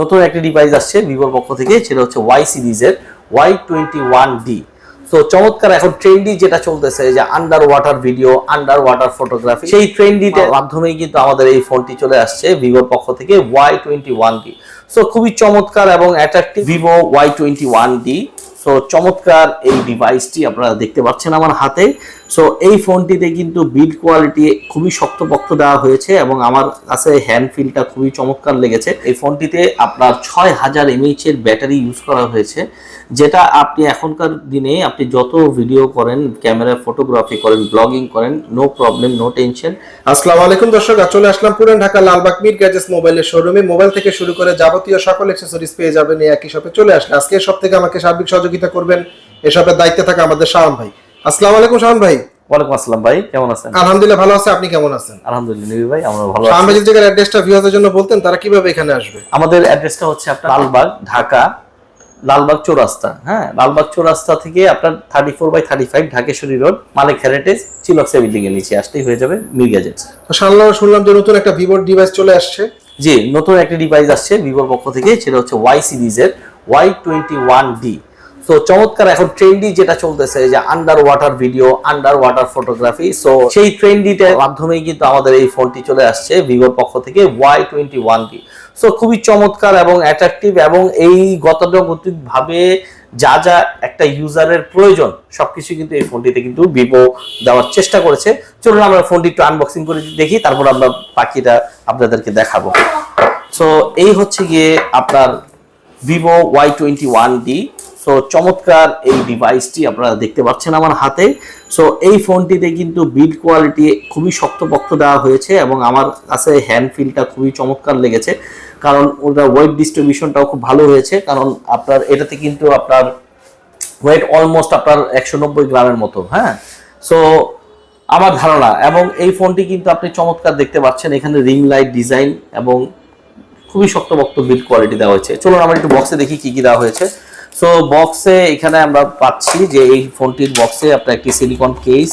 নতুন একটি ডিভাইস আসছে ভিভোর পক্ষ থেকে সেটা হচ্ছে ওয়াই সিরিজের ওয়াই টোয়েন্টি ওয়ান ডি তো চমৎকার এখন ট্রেন্ডি যেটা চলতেছে যে underwater video underwater photography সেই ট্রেন্ডিতে মাধ্যমেই কিন্তু আমাদের এই ফোনটি চলে আসছে ভিভোর পক্ষ থেকে Y twenty one D so খুবই চমৎকার এবং attractive Vivo Y twenty one D so চমৎকার এই ডিভাইসটি আপনারা দেখতে পাচ্ছেন আমার হাতে। সো এই ফোনটিতে কিন্তু বিল্ড কোয়ালিটি খুবই শক্তপোক্ত দেওয়া হয়েছে এবং আমার কাছে হ্যান্ড ফিলটা খুবই চমৎকার লেগেছে। এই ফোনটিতে আপনার ছয় হাজার এমএইচ এর ব্যাটারি ইউজ করা হয়েছে, যেটা আপনি এখনকার দিনে আপনি যত ভিডিও করেন ক্যামেরা ফটোগ্রাফি করেন ব্লগিং করেন নো প্রবলেম নো টেনশন আসসালামু আলাইকুম দর্শক চলে আসলাম পুরান ঢাকা লালবাগ মির গ্যাজেটস মোবাইলের শোরুমে মোবাইল থেকে শুরু করে যাবতীয় সকল অ্যাক্সেসরিজ পেয়ে যাবেন একই শপে চলে আসলে আজকে সব থেকে আমাকে সার্বিক সহযোগিতা করবেন। এসবের দায়িত্বে থাকা আমাদের শাওন ভাই। আসসালামু আলাইকুম শাওন ভাই। ওয়ালাইকুম আসসালাম ভাই কেমন আছেন? আলহামদুলিল্লাহ ভালো আছে আপনি কেমন আছেন? আলহামদুলিল্লাহ নিবি ভাই আমরা ভালো আছি। ভাই যদি অ্যাড্রেসটা ভিউয়ারদের জন্য বলতেন তারা কীভাবে এখানে আসবে? আমাদের অ্যাড্রেসটা হচ্ছে আপনার লালবাগ ঢাকা লালবাগ চৌরাস্তা। হ্যাঁ লালবাগ চৌরাস্তা থেকে আপনার thirty four by thirty five Dhakeshwari road Malik heritage চিলক্সে বিল্ডিং এর নিচে আসতেই হয়ে যাবে মির গ্যাজেটস তো শাওন শুনলাম যে নতুন একটা ভিভোর ডিভাইস চলে আসছে। জি নতুন একটি ডিভাইস আসছে ভিভোর পক্ষ থেকে সেটা হচ্ছে ওয়াই সিরিজের ওয়াই টোয়েন্টি ওয়ান ডি তো চমৎকার এখন ট্রেন্ডি যেটা চলতেছে যে underwater video underwater photography so সেই ট্রেন্ডিটার মাধ্যমেই কিন্তু আমাদের এই ফোনটি চলে আসছে ভিভোর পক্ষ থেকে Y twenty one D so খুবই চমৎকার এবং অ্যাট্রাকটিভ এবং এই গতানুগতিক ভাবে যা যা একটা ইউজারের প্রয়োজন, সবকিছু কিন্তু এই ফোনটিতে কিন্তু ভিভো দেওয়ার চেষ্টা করেছে। চলুন আমরা ফোনটি একটু আনবক্সিং করে দেখি, তারপর আমরা বাকিটা আপনাদেরকে দেখাবো। সো এই হচ্ছে গিয়ে আপনার Vivo Y twenty one D so চমৎকার এই ডিভাইসটি আপনারা দেখতে পাচ্ছেন আমার হাতে। সো এই ফোনটিতে কিন্তু বিল্ড কোয়ালিটি খুবই শক্তপোক্ত দেওয়া হয়েছে এবং আমার কাছে হ্যান্ড ফিলটা খুবই চমৎকার লেগেছে। কারণ ওটা ওয়েট ডিস্ট্রিবিউশনটাও খুব ভালো হয়েছে। কারণ আপনার, এটাতে কিন্তু আপনার ওয়েট অলমোস্ট আপনার একশো নব্বই গ্রামের মতো হ্যাঁ? সো আমার ধারণা এবং এই ফোনটি কিন্তু আপনি চমৎকার দেখতে পাচ্ছেন। এখানে রিং লাইট ডিজাইন এবং খুবই শক্তপোক্ত বিল্ড কোয়ালিটি দেওয়া হয়েছে। চলুন আমরা একটু বক্সে দেখি কি কি দেওয়া হয়েছে। সো বক্সে এখানে আমরা পাচ্ছি যে এই ফোনটির বক্সে আপনার একটি সিলিকন কেস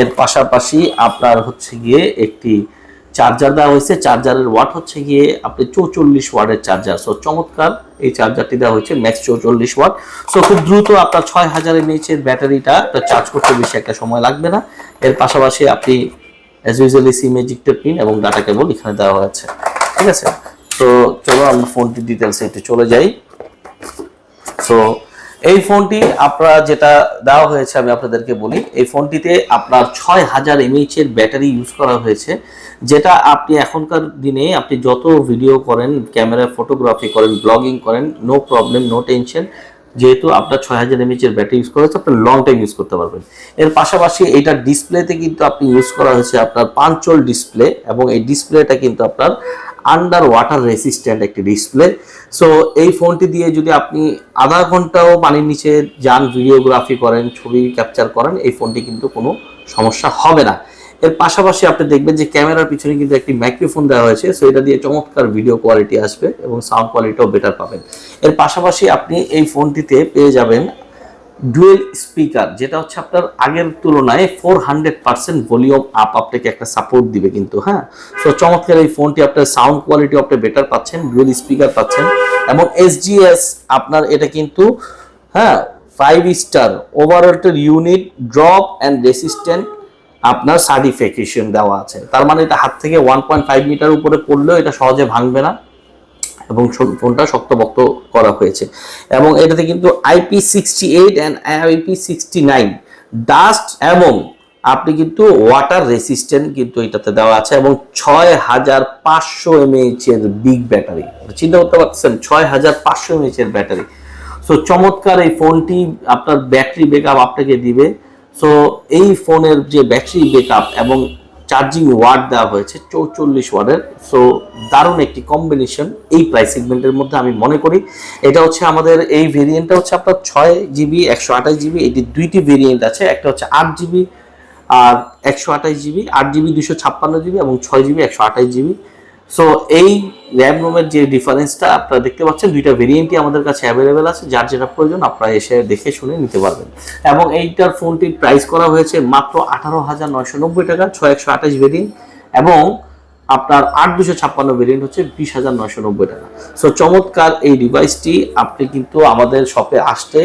এর পাশাপাশি আপনার হচ্ছে গিয়ে একটি চার্জার দেওয়া হয়েছে। চার্জারের ওয়াট হচ্ছে গিয়ে আপনি চৌচল্লিশ ওয়াটের চার্জার সো চমৎকার, এই চার্জারটি দেওয়া হয়েছে ম্যাক্স চৌচল্লিশ ওয়াট সো খুব দ্রুত আপনার ছয় হাজার এমএইচ এর ব্যাটারিটা চার্জ করতে বেশি একটা সময় লাগবে না। এর পাশাপাশি আপনি as usually SIM ejected pin এবং ডাটা কেবল এখানে দেওয়া হয়েছে। ঠিক আছে? তো চলো আমরা ফোনটির ডিটেলসে একটু চলে যাই। সো এই ফোনটি আপনারা যেটা দেওয়া হয়েছে, আমি আপনাদেরকে বলি, এই ফোনটিতে আপনার ছয় হাজার এমএইচ এর ব্যাটারি ইউজ করা হয়েছে, যেটা আপনি এখনকার দিনে আপনি যত ভিডিও করেন ক্যামেরা ফটোগ্রাফি করেন ব্লগিং করেন নো প্রবলেম নো টেনশন যেহেতু আপনার ছয় হাজার এমএইচ এর ব্যাটারি ইউজ করা হয়েছে, আপনি লং টাইম ইউজ করতে পারবেন। এর পাশাপাশি এটা ডিসপ্লেতে কিন্তু আপনি ইউজ করা হয়েছে আপনার পাঞ্চল ডিসপ্লে এবং এই ডিসপ্লেটা কিন্তু আপনার আন্ডার ওয়াটার রেসিস্ট্যান্ট একটি ডিসপ্লে সো এই ফোনটি দিয়ে যদি আপনি আধা ঘন্টাও পানির নিচে যান ভিডিওগ্রাফি করেন, ছবি ক্যাপচার করেন, এই ফোনটি কিন্তু কোনো সমস্যা হবে না। এর পাশাপাশি আপনি দেখবেন যে ক্যামেরার পিছনে কিন্তু একটি মাইক্রোফোন দেওয়া হয়েছে সো এটা দিয়ে চমৎকার ভিডিও কোয়ালিটি আসবে এবং সাউন্ড কোয়ালিটিও বেটার পাবেন। এর পাশাপাশি আপনি এই ফোনটিতে পেয়ে যাবেন ডুয়েল স্পিকার, যেটা হচ্ছে আপনার আগের তুলনায় four hundred percent volume up আপনাকে একটা সাপোর্ট দিবে কিন্তু হ্যাঁ? সো চমৎকার এই ফোনটি আপনার সাউন্ড কোয়ালিটি আপনি বেটার পাচ্ছেন, ডুয়েল স্পিকার পাচ্ছেন এবং এসজিএস আপনার এটা কিন্তু হ্যাঁ ফাইভ স্টার ওভারঅল্টের ইউনিট ড্রপ অ্যান্ড রেসিস্ট্যান্ট আপনার সার্টিফিকেশন দেওয়া আছে। তার মানে এটা হাত থেকে ওয়ান পয়েন্ট ফাইভ মিটার উপরে পড়লেও এটা সহজে ভাঙবে না। এবং ফোনটা শক্তপোক্ত করা হয়েছে। এবং এটাতে কিন্তু IP sixty eight and IP sixty nine dust এবং আপনি কিন্তু ওয়াটার রেসিস্ট্যান্ট কিন্তু এটাতে দেওয়া আছে এবং ছয় হাজার পাঁচশো এমএইচ এর বিগ ব্যাটারি চিন্তা করতে পারছেন ছয় হাজার পাঁচশো এমএইচ এর ব্যাটারি সো চমৎকার এই ফোনটি আপনার ব্যাটারি ব্যাকআপ আপনাকে দিবে। সো এই ফোনের যে ব্যাটারি ব্যাকআপ এবং চার্জিং ওয়ার্ড দেওয়া হয়েছে, চৌচল্লিশ ওয়ার্ডের সো দারুণ একটি কম্বিনেশন এই প্রাইস সেগমেন্টের মধ্যে আমি মনে করি। এটা হচ্ছে আমাদের, এই ভেরিয়েন্টটা হচ্ছে আপনার ছয় জিবি একশো আঠাশ জিবি এটি দুইটি ভেরিয়েন্ট আছে। একটা হচ্ছে আট জিবি আর একশো আঠাশ জিবি আট জিবি দুশো ছাপ্পান্ন জিবি এবং ছয় জিবি একশো আঠাশ জিবি সো এই র্যাম রোমের যে ডিফারেন্সটা আপনারা দেখতে পাচ্ছেন, দুইটা ভেরিয়েন্টই আমাদের কাছে অ্যাভেলেবেল আছে, যার যেটা প্রয়োজন আপনারা এসে দেখে শুনে নিতে পারবেন। এবং এইটার ফোনটির প্রাইস করা হয়েছে মাত্র আঠারো হাজার নয়শো নব্বই টাকা, ছয় একশো আঠাশ ভেরিয়েন্ট এবং আপনার আট দুশো ছাপ্পান্ন ভেরিয়েন্ট হচ্ছে বিশ হাজার নয়শো নব্বই টাকা। সো চমৎকার এই ডিভাইসটি আপনি কিন্তু আমাদের শপে আসতে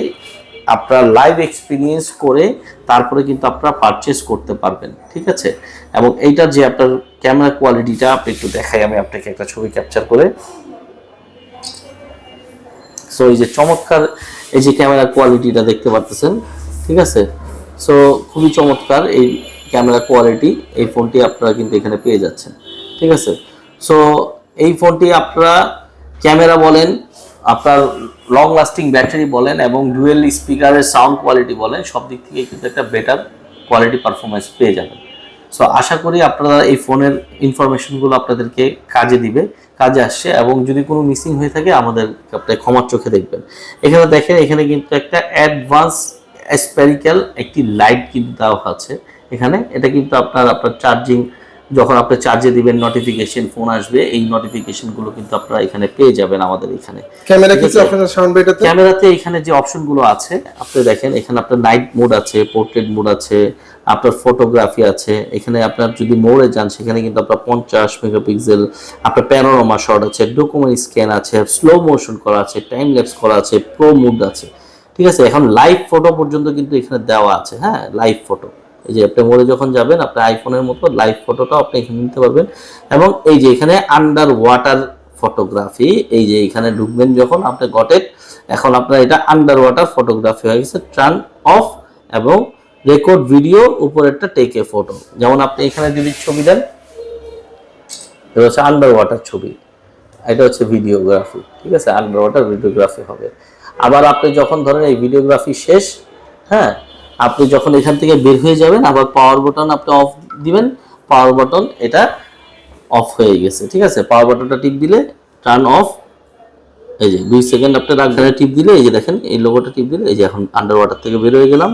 আপনার লাইভ এক্সপিরিয়েন্স করে তারপরে কিন্তু আপনারা পারচেস করতে পারবেন, ঠিক আছে? এবং এইটার যে আপনার ক্যামেরা কোয়ালিটিটা আপনি একটু দেখাই, আমি আপনাকে একটা ছবি ক্যাপচার করে। সো এই যে চমৎকার, এই যে ক্যামেরা কোয়ালিটিটা দেখতে পারতেছেন, ঠিক আছে? সো খুবই চমৎকার এই ক্যামেরা কোয়ালিটি এই ফোনটি আপনারা কিন্তু এখানে পেয়ে যাচ্ছেন, ঠিক আছে? সো এই ফোনটি আপনারা ক্যামেরা বলেন আপনার লং লাস্টিং ব্যাটারি বলেন এবং ডুয়েল স্পিকারের সাউন্ড কোয়ালিটি বলেন, সব দিক থেকে কিন্তু একটা বেটার কোয়ালিটি পারফরমেন্স পেয়ে যাবেন। সো আশা করি আপনারা এই ফোনের ইনফরমেশনগুলো আপনাদেরকে কাজে দিবে, কাজে আসছে এবং যদি কোনো মিসিং হয়ে থাকে, আমাদের আপনি ক্ষমার চোখে দেখবেন। এখানে দেখেন, এখানে কিন্তু একটা অ্যাডভান্স স্প্যারিক্যাল একটি লাইট কিন্তু দেওয়া আছে। এখানে এটা কিন্তু আপনার আপনার চার্জিং যখন আপনি চার্জে দিবেন নোটিফিকেশন ফোন আসবে এই নোটিফিকেশনগুলো কিন্তু আপনারা এখানে পেয়ে যাবেন আমাদের এখানে। ক্যামেরা কিছু আছে। সাউন্ড এটাতে ক্যামেরাতে এখানে যে অপশনগুলো আছে আপনি দেখেন এখানে আপনার নাইট মোড আছে পোর্ট্রেট মোড আছে আপনার ফটোগ্রাফি আছে এখানে আপনার যদি মোড়ে যান সেখানে কিন্তু আপনার পঞ্চাশ মেগাপিক্সেল আপনার প্যানোরামা শট আছে ডকুমেন্ট স্ক্যান আছে স্লো মোশন করা আছে টাইম ল্যাপস করা আছে প্রো মুড আছে। ঠিক আছে? এখন লাইভ ফটো পর্যন্ত কিন্তু এখানে দেওয়া আছে হ্যাঁ? লাইভ ফটো এই যে আপনি মোড়ে যখন যাবেন, আপনার আইফোনের মতো লাইভ ফটোটা আপনি এখানে নিতে পারবেন। এবং এই যে এখানে আন্ডার ওয়াটার ফটোগ্রাফি এই যে এখানে ঢুকবেন যখন, আপনি গটেট এখন আপনার এটা আন্ডার ওয়াটার ফটোগ্রাফি হয়ে গেছে টার্ন অফ এবং রেকর্ড ভিডিও উপরেরটা টেক এ ফটো যেমন আপনি এখানে যদি ছবি দেন, এটা হচ্ছে আন্ডার ওয়াটার ছবি। এটা হচ্ছে ভিডিওগ্রাফি ঠিক আছে? আন্ডার ওয়াটার ভিডিওগ্রাফি হবে। আবার আপনি যখন ধরেন এই ভিডিওগ্রাফি শেষ হ্যাঁ আপনি যখন এখান থেকে বের হয়ে যাবেন, আবার পাওয়ার বাটন আপনি অফ দিবেন পাওয়ার বাটন এটা অফ হয়ে গেছে, ঠিক আছে? পাওয়ার বাটনটা টিপ দিলে টার্ন অফ এই যে দুই সেকেন্ড আপনি রাখধারে টিপ দিলে, এই যে দেখেন, এই লোগোটা টিপ দিলে, এই যে এখন আন্ডার ওয়াটার থেকে বের হয়ে গেলাম,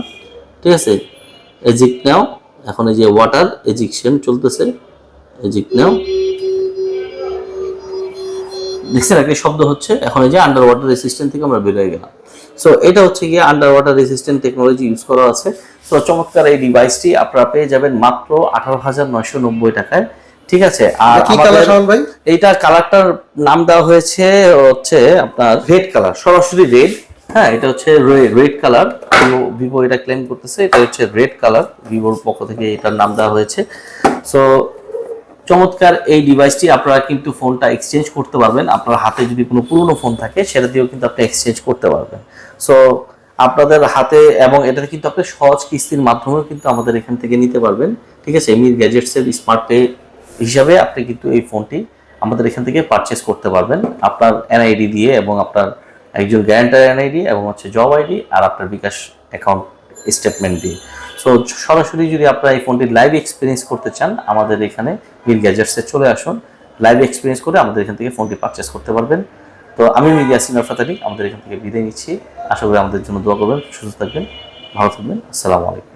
ঠিক আছে? এজিক নাও, এখন এই যে ওয়াটার এজিকশন চলতেছে এজিক নাও। দেখছেন একটা শব্দ হচ্ছে, এখন এই যে আন্ডার ওয়াটার রেসিস্ট্যান্ট থেকে আমরা বের হয়ে গেলাম। সো এটা হচ্ছে গিয়ে under water resistant technology use করা আছে। তো চমৎকার এই ডিভাইসটি আপনারা পেয়ে যাবেন মাত্র আঠারো হাজার নয়শো নব্বই টাকায়। ঠিক আছে? আর আমাদের এইটা কালারটার নাম দেওয়া হয়েছে হচ্ছে আপনার রেড কালার সরাসরি রেড হ্যাঁ এটা হচ্ছে রেড কালার ভিভো এটা ক্লেম করতেছে এটা হচ্ছে রেড কালার ভিভোর পক্ষ থেকে এটার নাম দেওয়া হয়েছে। সো চমৎকার এই ডিভাইসটি আপনারা কিন্তু ফোনটা এক্সচেঞ্জ করতে পারবেন। আপনার হাতে যদি কোনো পুরনো ফোন থাকে, সেটা দিয়েও কিন্তু আপনি এক্সচেঞ্জ করতে পারবেন। সো আপনাদের হাতে এবং এটা কিন্তু আপনি সহজ কিস্তির মাধ্যমেও কিন্তু আমাদের এখান থেকে নিতে পারবেন। ঠিক আছে? এমনি গ্যাজেটসের স্মার্ট পে হিসাবে আপনি কিন্তু এই ফোনটি আমাদের এখান থেকে পারচেস করতে পারবেন। আপনার এনআইডি দিয়ে এবং আপনার একজন গ্যারান্টার এনআইডি এবং হচ্ছে জব আইডি আর আপনার বিকাশ অ্যাকাউন্ট স্টেটমেন্ট দিয়ে। সো সরাসরি যদি আপনারা এই ফোনটি লাইভ এক্সপিরিয়েন্স করতে চান, আমাদের এখানে মিল গ্যাজেটসে চলে আসুন লাইভ এক্সপিরিয়েন্স করে আমাদের এখান থেকে ফোনটি পারচেস করতে পারবেন। তো আমি মিডিয়া সিনার ফাতারি আমাদের এখান থেকে বিদায় নিচ্ছি। আশা করি আমাদের জন্য দোয়া করবেন, সুস্থ থাকবেন, ভালো থাকবেন। আসসালামু আলাইকুম।